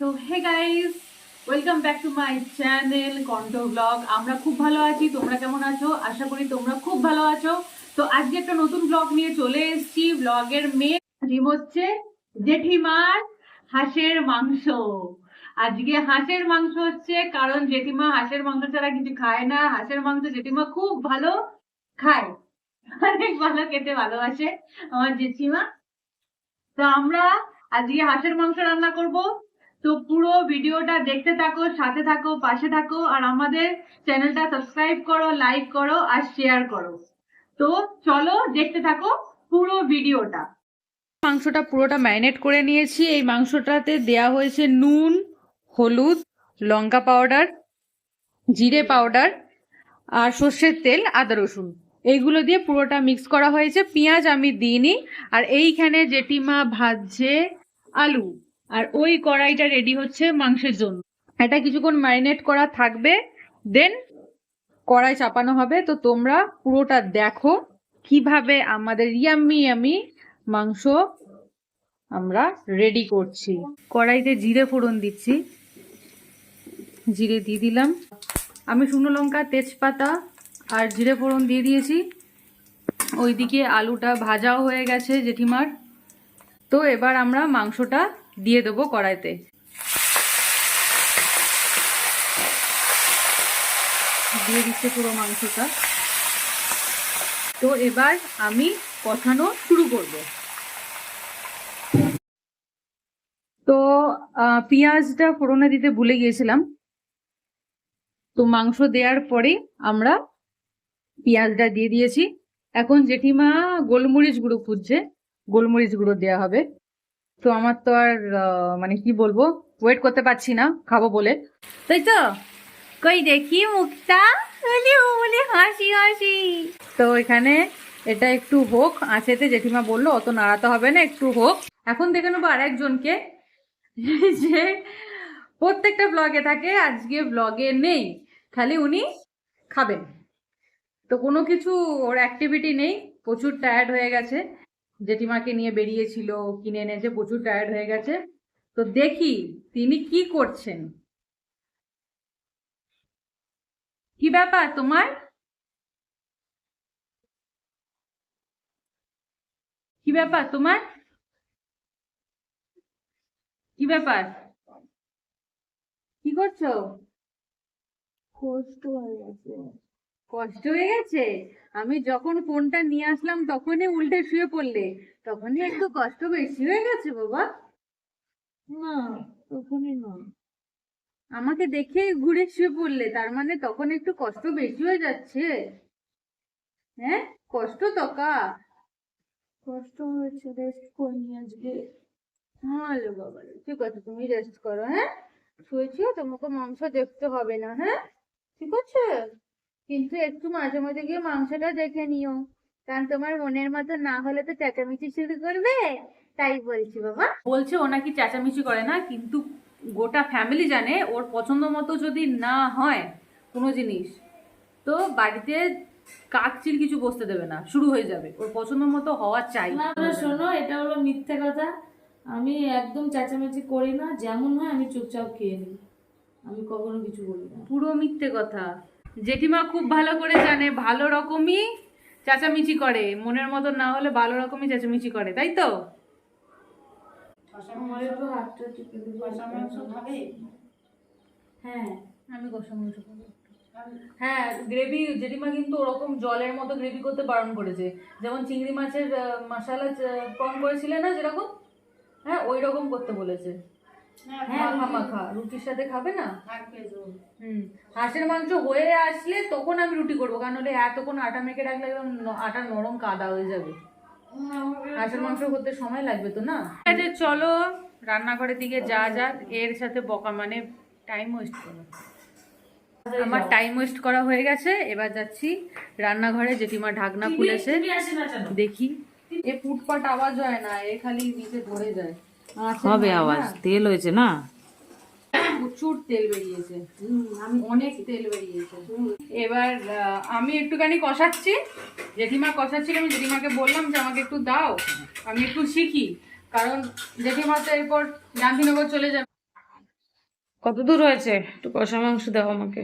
তো hey guys welcome back to my channel কন্ট blog আমরা খুব ভালো আছি, তোমরা কেমন আছো? আশা করি তোমরা খুব ভালো আছো। তো আজকে একটা নতুন ব্লগ নিয়ে চলে এসেছি। ব্লগের মেন থিম হচ্ছে জেঠিমার হাঁসের মাংস। আজকে হাঁসের মাংস হচ্ছে কারণ জেঠিমা হাঁসের মাংস ছাড়া কিছু খায় না। হাঁসের মাংস জেঠিমা খুব ভালো খায়। অনেক ভালো খেতে ভালোবাসে আমার জেঠিমা। তো আমরা আজকে হাঁসের মাংস রান্না করব। তো পুরো ভিডিওটা দেখতে থাকো, সাথে থাকো, পাশে থাকো, আর আমাদের চ্যানেলটা সাবস্ক্রাইব করো লাইক করো, আর শেয়ার করো। তো চলো দেখতে থাকো পুরো ভিডিওটা। মাংসটা পুরোটা ম্যারিনেট করে নিয়েছি। এই মাংসটাতে দেয়া হয়েছে নুন, হলুদ, লঙ্কা পাউডার জিরে পাউডার আর সর্ষের তেল, আদা রসুন। এইগুলো দিয়ে পুরোটা মিক্স করা হয়েছে। পেঁয়াজ আমি দিইনি। আর এইখানে জেঠিমা ভাজছে আলু। আর ওই কড়াইটা রেডি হচ্ছে মাংসের জন্য। এটা কিছুক্ষণ ম্যারিনেট করা থাকবে দেন কড়াই চাপানো হবে। তো তোমরা পুরোটা দেখো কীভাবে আমাদের ইয়ামি ইয়ামি মাংস আমরা রেডি করছি। কড়াইতে জিরে ফোড়ন দিচ্ছি। জিরে দিয়ে দিলাম। আমি শুকনো লঙ্কা, তেজপাতা আর জিরে ফোড়ন দিয়ে দিয়েছি। ওইদিকে আলুটা ভাজাও হয়ে গেছে জেঠিমার। তো এবার আমরা মাংসটা দিয়ে দেবো কড়াইতে। দিয়ে দিচ্ছে পুরো মাংসটা। তো এবার আমি কষানো শুরু করব। তো পেঁয়াজটা ফোড়নে দিতে ভুলে গিয়েছিলাম। তো মাংস দেওয়ার পরে আমরা পেঁয়াজটা দিয়ে দিয়েছি। এখন জেঠিমা গোলমরিচ গুঁড়ো খুঁজছে। গোলমরিচ গুঁড়ো দেওয়া হবে। তো আমার তো আর মানে কি বলব ওয়েট করতে পারছি না, খাব বলে। তাই তো? কই দেখি মুখটা? বলি হাসি হাসি। তো এখানে এটা একটু হোক আঁচেতে জেঠিমা বলল, অত নাড়াতে হবে না, একটু হোক। এখন দেখে নেব আর একজনকে যে প্রত্যেকটা ব্লগে থাকে, আজকে ব্লগে নেই। খালি উনি খাবেন। তো কোনো কিছু ওর অ্যাক্টিভিটি নেই, প্রচুর টায়ার্ড হয়ে গেছে। জেঠিমাকে নিয়ে বেরিয়েছিল, কিনে এনেছে প্রচুর টায়ার্ড হয়ে গেছে। তো দেখি তিনি কি করছেন। কি ব্যাপার তোমার? কি ব্যাপার তোমার? কি ব্যাপার? কি করছ? কষ্ট হয়ে গেছে। কষ্ট হয়ে গেছে? আমি যখন ফোনটা নিয়ে আসলাম তখনই উল্টে শুয়ে পড়লে। তখনই একটু কষ্ট বেশি হয়ে গেছে বাবা। না তখনই না। আমাকে দেখে ঘুরে শুয়ে পড়লে তার মানে তখন একটু কষ্ট বেশি হয়ে যাচ্ছে। হ্যাঁ? কষ্ট তো কা? কষ্ট হয়েছে রেস্ট করিনি আজকে। ভালো বাবা ঠিক আছে তুমি রেস্ট করো হ্যাঁ? শুয়েছো তোমাকে মাংস দেখতে হবে না হ্যাঁ? ঠিক আছে? কিন্তু একটু মাঝে মাঝে গিয়ে মাংসটা দেখে নিও। কারণ তোমার মনের মতো না হলে তো চেঁচামেচি শুরু করবে। তাই বলছি বাবা। বলছে ও নাকি চেঁচামেচি করে না কিন্তু গোটা ফ্যামিলি জানে ওর পছন্দ মতো যদি না হয় কোনো জিনিস তো বাড়িতে কাকচির কিছু বসতে দেবে না শুরু হয়ে যাবে। ওর পছন্দ মতো হওয়া চাই। না শোনো এটা হলো মিথ্যে কথা। আমি একদম চেঁচামেচি করি না যেমন হয় আমি চুপচাপ খেয়ে নিই। আমি কখনো কিছু বলি না। পুরো মিথ্যে কথা। জেঠিমা খুব ভালো করে জানে ভালো রকমই চেঁচামেচি করে। মনের মতো না হলে ভালো রকমই চেঁচামেচি করে তাই তো? হ্যাঁ। আমি কষা মাংস হ্যাঁ গ্রেভি জেঠিমা কিন্তু ওরকম জলের মতো গ্রেভি করতে বারণ করেছে। যেমন চিংড়ি মাছের মশালা কম করেছিলে না যেরকম? হ্যাঁ ওই রকম করতে বলেছে। হ্যাঁ মাখা মাখা রুটির সাথে খাবে না? হুম হাঁসের মাংস হয়ে আসলে তখন আমি রুটি করব কারণ হলে এতক্ষণ আটা মেখে রাখলে একদম আটা নরম কাদা হয়ে যাবে। হাঁসের মাংস করতে সময় লাগবে তো না? ঠিক আছে চলো রান্নাঘরের দিকে যা যাক এর সাথে বকা মানে টাইম ওয়েস্ট করো। আমার টাইম ওয়েস্ট করা হয়ে গেছে এবার যাচ্ছি রান্নাঘরে জেঠিমা ঢাকনা খুলেছে। দেখি। এ ফুটপাট আওয়াজ হয় না এ খালি নিচে ধরে যায়। হবে আওয়াজ তেল হয়েছে না? প্রচুর তেল বেরিয়েছে। অনেক তেল বেরিয়েছে। এবার আমি একটুখানি কষাচ্ছি। জেঠিমা কষাচ্ছিল আমি জেঠিমাকে বললাম যে আমাকে একটু দাও আমি একটু শিখি। কারণ জেঠিমা তো এরপর গান্ধীনগর চলে যাবে। কত দূর হয়েছে? একটু কষা মাংস দাও আমাকে।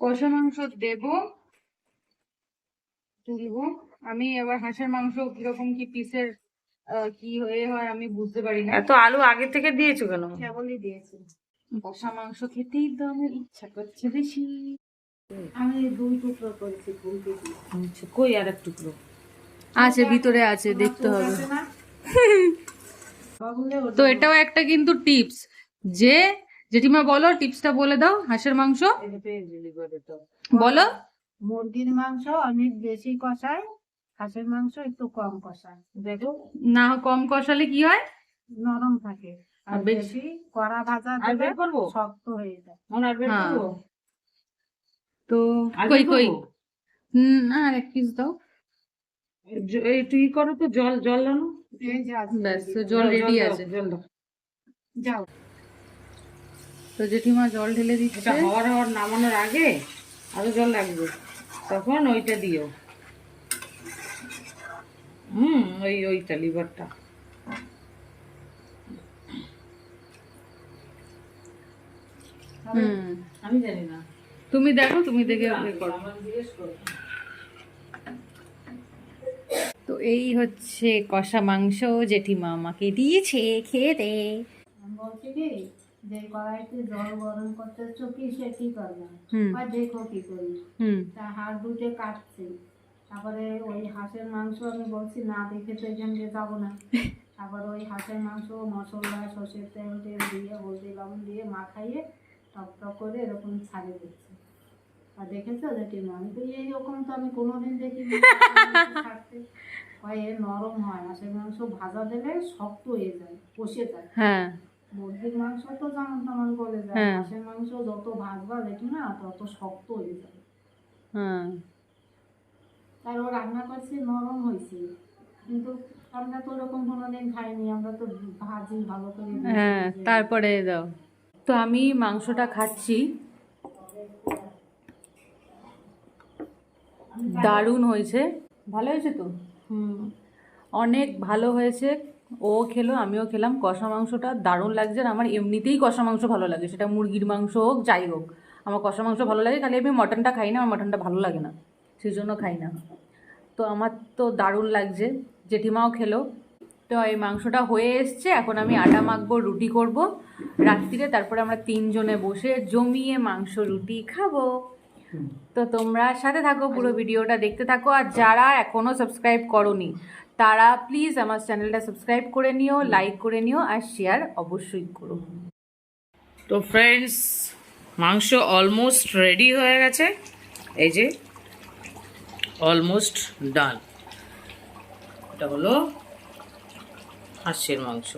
কষা মাংস দেব তুলবো। আমি এবার হাঁসের মাংস কীরকম কি পিসের কি হয়ে হয় আমি বুঝতে পারি না এত আলু আগে থেকে দিয়েছ কেন? কেবলই দিয়েছি। কষা মাংস খেতেই তো আমার ইচ্ছা করছে বেশি। আমি দুই টুকরো করেছি ফুলকপি আচ্ছা, কই আর এক টুকরো? আছে ভিতরে আছে দেখতে হবে। তো এটাও একটা কিন্তু টিপস। যে জেঠিমা বলো টিপসটা বলে দাও হাঁসের মাংস। বলো। মুরগির মাংস অনেক বেশি কষায় হাঁসের মাংস একটু কম কষা দেখো না কম কষালে কি হয়? নরম থাকে। আর বেশি। কড়া ভাজা করব? শক্ত হয়ে যায়। হ্যাঁ। তো কই কই? না আর এক পিস দাও। তুই করো তো জল জল আনো। ব্যাস জল রেডি আছে। জল দাও। যাও। তো জেঠিমা জল ঢেলে দিচ্ছে। এটা হওয়ার হওয়ার নামানোর আগে আরও জল লাগবে। তখন ওইটা দিও। হুম ওই ওইটা লিভারটা আমি জানি না। তুমি দেখো তুমি দেখে করো। তো এই হচ্ছে কষা মাংস জেঠিমা আমাকে দিয়েছে খেতে। বলছি কি যে কড়াইতে জল গরম করতেছো কি সে কি করবে? দেখো কি করি? হুম। তা হাত দুটে কাটছি। তারপরে ওই হাঁসের মাংস আমি বলছি না দেখে তো এখান দিয়ে যাব না। তারপর ওই হাঁসের মাংস মশলা সর্ষের তেল তেল দিয়ে হলদি লবণ দিয়ে মাখাইয়ে টক টক করে এরকম ছাড়িয়ে দিচ্ছি। আর দেখেছ দেখি আমি তো এইরকম তো আমি কোনোদিন দেখিনি। থাকতে। হয় এ নরম হয় হাঁসের মাংস ভাজা দিলে শক্ত হয়ে যায় কষে যায়। হ্যাঁ। মুরগির মাংস তো যেমন তেমন করে যায় হ্যাঁ। হাঁসের মাংস যত ভাজবা দেখি না তত শক্ত হয়ে যায়। হ্যাঁ। তার ও রান্না করছি নরম হয়েছে। কিন্তু আমরা তো ওরকম কোনোদিন খাইনি আমরা তো ভাজি ভালো করে হ্যাঁ তারপরে দাও। তো আমি মাংসটা খাচ্ছি। দারুণ হয়েছে। ভালো হয়েছে তো? হুম। অনেক ভালো হয়েছে। ও খেলো আমিও খেলাম। কষা মাংসটা দারুণ লাগছে আর আমার এমনিতেই কষা মাংস ভালো লাগে। সেটা মুরগির মাংস হোক যাই হোক। আমার কষা মাংস ভালো লাগে খালি আমি মটনটা খাই না আমার মটনটা ভালো লাগে না। সেই জন্য খাই না। তো আমার তো দারুণ লাগছে। জেঠিমাও খেলো। তো এই মাংসটা হয়ে এসছে। এখন আমি আটা মাখবো, রুটি করব। রাত্রিরে তারপরে আমরা তিনজনে বসে জমিয়ে মাংস, রুটি খাব। তো তোমরা সাথে থাকো পুরো ভিডিওটা, দেখতে থাকো। আর যারা এখনও সাবস্ক্রাইব করনি, তারা প্লিজ আমার চ্যানেলটা সাবস্ক্রাইব করে নিও লাইক করে নিও আর শেয়ার অবশ্যই করো। তো ফ্রেন্ডস মাংস অলমোস্ট রেডি হয়ে গেছে। এই যে অলমোস্ট ডান। এটা হলো হাঁসের মাংস।